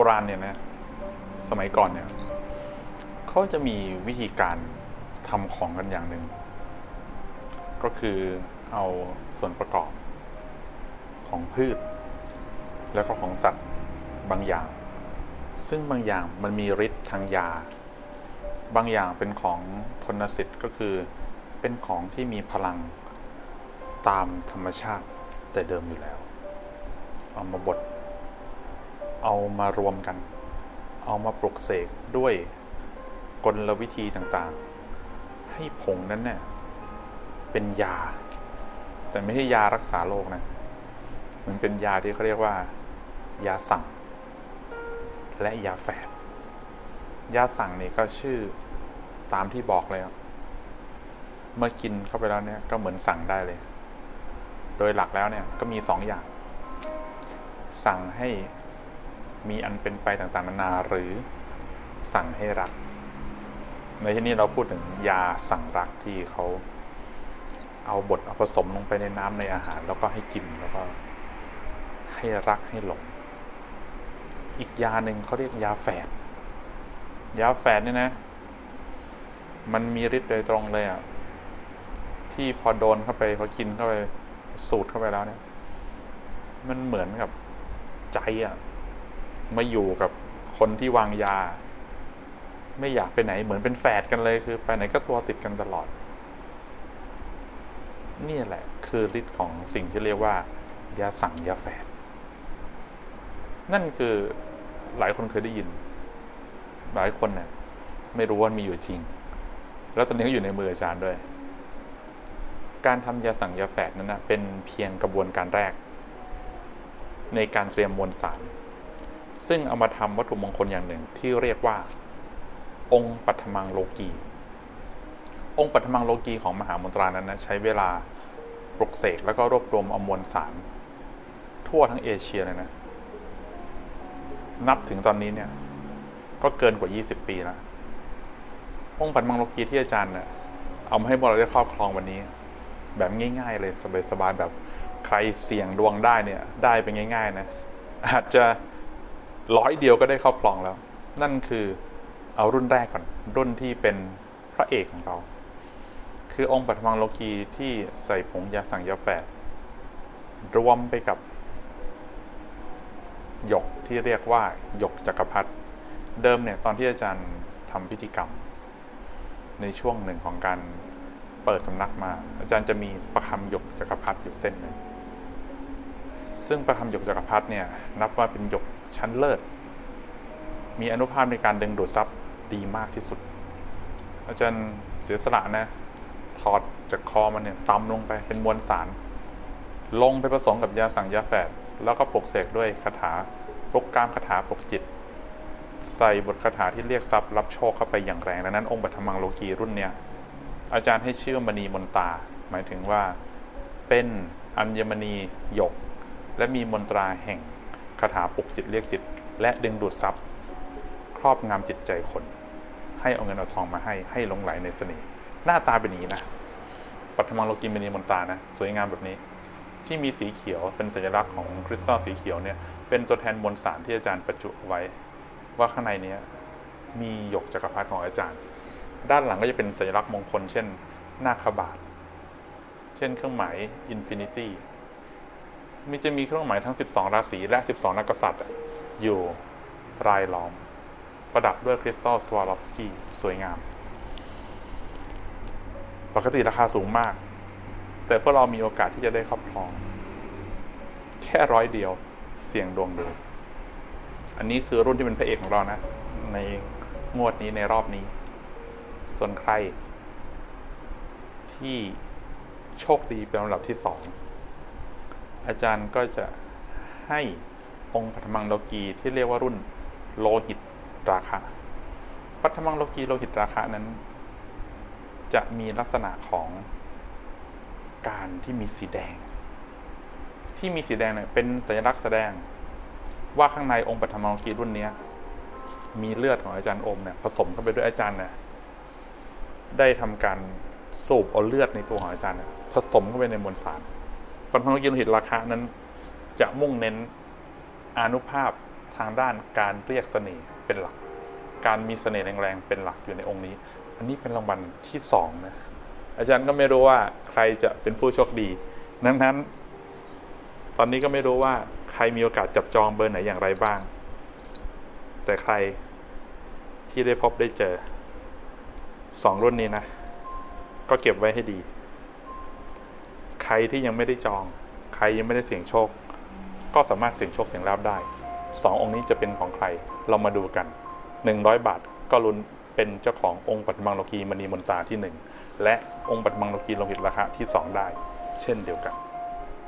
โบราณเนี่ยนะ สมัยก่อนเนี่ยเขาจะมีวิธีการทำของกันอย่างหนึ่ง ก็คือเอาส่วนประกอบของพืช แล้วก็ของสัตว์บางอย่าง ซึ่งบางอย่างมันมีฤทธิ์ทางยา บางอย่างเป็นของทนสิทธิ์ก็คือเป็นของที่มีพลังตามธรรมชาติแต่เดิมอยู่แล้ว เอามาบด เอามารวมกัน เอามาปลุกเสกด้วยกลวิธีต่างๆ ให้ผงนั้นเนี่ยเป็นยา แต่ไม่ใช่ยารักษาโรคนะ มันเป็นยาที่เขาเรียกว่า ยาสั่ง และยาแฝดยาสั่งนี่ก็ชื่อตามที่บอกเลยเมื่อกินเข้าไปแล้วเนี่ยก็เหมือนสั่งได้เลย โดยหลักแล้วเนี่ยก็มีสองอย่าง สั่งให้ มีอันเป็นไปต่างๆนานาหรือสั่งให้รัก ในที่นี้เราพูดถึงยาสั่งรักที่เขาเอาบดเอาผสมลงไปในน้ำในอาหาร แล้วก็ให้กินแล้วก็ให้รักให้หลง อีกยาหนึ่งเขาเรียกยาแฝดยาแฝดเนี่ยนะ มันมีฤทธิ์โดยตรงเลยอะที่พอโดนเข้าไปพอกินเข้าไปสูดเข้าไปแล้วเนี่ย มันเหมือนกับใจอะ มาอยู่กับคนที่วางยา ไม่อยากไปไหนเหมือนเป็นแฝดกันเลยคือ ไปไหนก็ตัวติดกันตลอด นี่แหละ คือฤทธิ์ของสิ่งที่เรียกว่า ยาสั่งยาแฝดนั่นคือหลายคนเคยได้ยิน หลายคนเนี่ยไม่รู้ว่ามีอยู่จริง แล้วตอนนี้ก็อยู่ในมืออาจารย์ด้วย การทำยาสั่งยาแฝดนั้นนะเป็นเพียงกระบวนการแรก ในการเตรียมมวลสาร ซึ่งเอามาทำวัตถุมงคลอย่างหนึ่งที่เรียกว่า องค์ปัทมังโลกี องค์ปัทมังโลกีของมหามนตรานั้นนะใช้เวลาปลุกเสกแล้วก็รวบรวมอมวลสาร ทั่วทั้งเอเชียเลยนะนับถึงตอนนี้เนี่ย ก็เกินกว่า 20 ปีแล้วองค์ปัทมังโลกีที่อาจารย์เนี่ยเอามาให้พวกเราได้ครอบครองวันนี้ แบบง่าย ๆ เลยสบายๆแบบใครเสี่ยงดวงได้เนี่ย ได้เป็นง่าย ๆ นะอาจจะ ร้อยเดียวก็ได้ครอบครองแล้ว นั่นคือเอารุ่นแรกก่อน รุ่นที่เป็นพระเอกของเรา คือองค์ปัทมังโลกีที่ใส่ผงยาสั่งยาแฝดรวมไปกับหยกที่เรียกว่าหยกจักรพรรดิเดิมเนี่ยตอนที่อาจารย์ทำพิธีกรรม ในช่วงหนึ่งของการเปิดสำนักมา อาจารย์จะมีประคำหยกจักรพรรดิอยู่เส้นหนึ่งซึ่งประคำหยกจักรพรรดิเนี่ยนับว่าเป็นหยก ชั้นเลิศ มีอนุภาพในการดึงดูดซับดีมากที่สุด อาจารย์เสียสละนะ ถอดจากคอมันเนี่ยตำลงไปเป็นมวลสาร ลงไปผสมกับยาสั่งยาแฝดแล้วก็ปลุกเสกด้วยคาถาปลุกกามคาถาปลุกจิต ใส่บทคาถาที่เรียกทรัพย์รับโชคเข้าไปอย่างแรงดังนั้นองค์บัตมังโลกีรุ่นเนี้ยอาจารย์ให้ชื่อมณีมนตา หมายถึงว่าเป็นอัญมณีหยก และมีมนตราแห่ง คาถาปลุกจิตเรียกจิต และดึงดูดทรัพย์ ครอบงำจิตใจคน ให้เอาเงินเอาทองมาให้ให้หลงไหลในเสน่ห์หน้าตาเป็นนี้นะปัทมังโลกีมณีมนตานะสวยงามแบบนี้ ที่มีสีเขียวเป็นสัญลักษณ์ของคริสตัลสีเขียวเนี่ยเป็นตัวแทนมวลสารที่อาจารย์ประจุไว้ ว่าข้างในนี้มีหยกจักรพรรดิของอาจารย์ ด้านหลังก็จะเป็นสัญลักษณ์มงคล เช่น หน้าคบาท เช่นเครื่องหมายอินฟินิตี้ มีจะมีเครื่องหมายทั้ง 12 ราศีและ 12 นักกษัตริย์อยู่รายล้อม ประดับด้วยคริสตัลสวาลอฟสกี้สวยงาม ปกติราคาสูงมาก แต่พวกเรามีโอกาสที่จะได้ครอบครอง แค่ร้อยเดียวเสี่ยงดวงดูอันนี้คือรุ่นที่เป็นพระเอกของเรานะ ในงวดนี้ในรอบนี้ ส่วนใคร ที่โชคดีเป็นลำดับที่สอง อาจารย์ก็จะให้องค์ปัทมังโลกีที่เรียกว่ารุ่นโลหิตราคะปัทมังโลกีโลหิตราคะนั้น จะมีลักษณะของการที่มีสีแดง ที่มีสีแดงเนี่ยเป็นสัญลักษณ์แสดงว่าข้างในองค์ปฐมมังคีรุ่นนี้มีเลือดของอาจารย์อมเนี่ยผสมเข้าไปด้วยอาจารย์เนี่ยได้ทำการสูบเอาเลือดในตัวของอาจารย์เนี่ยผสมเข้าไปในมวลสาร ปฐมมังคีโลหิตราคะนั้น จะมุ่งเน้นอนุภาพทางด้านการเรียกเสน่ห์เป็นหลัก การมีเสน่ห์แรงๆเป็นหลักอยู่ในองค์นี้ อันนี้เป็นรางวัลที่สองนะอาจารย์ก็ไม่รู้ว่าใครจะเป็นผู้โชคดีดังนั้นตอนนี้ก็ไม่รู้ว่าใครมีโอกาสจับจองเบอร์ไหนอย่างไรบ้าง แต่ใครที่ได้พบได้เจอสองรุ่นนี้นะ ก็เก็บไว้ให้ดี ใครที่ยังไม่ได้จอง ใครยังไม่ได้เสี่ยงโชค ก็สามารถเสี่ยงโชคเสี่ยงลาบได้สององค์นี้จะเป็นของใครเรามาดูกัน 100 บาทก็ลุ้นเป็นเจ้าขององค์ปัตมังโลกีมณีมนตาที่ 1 และองค์ปัตมังโลกีโลหิตราคาที่ 2 ได้ เช่นเดียวกัน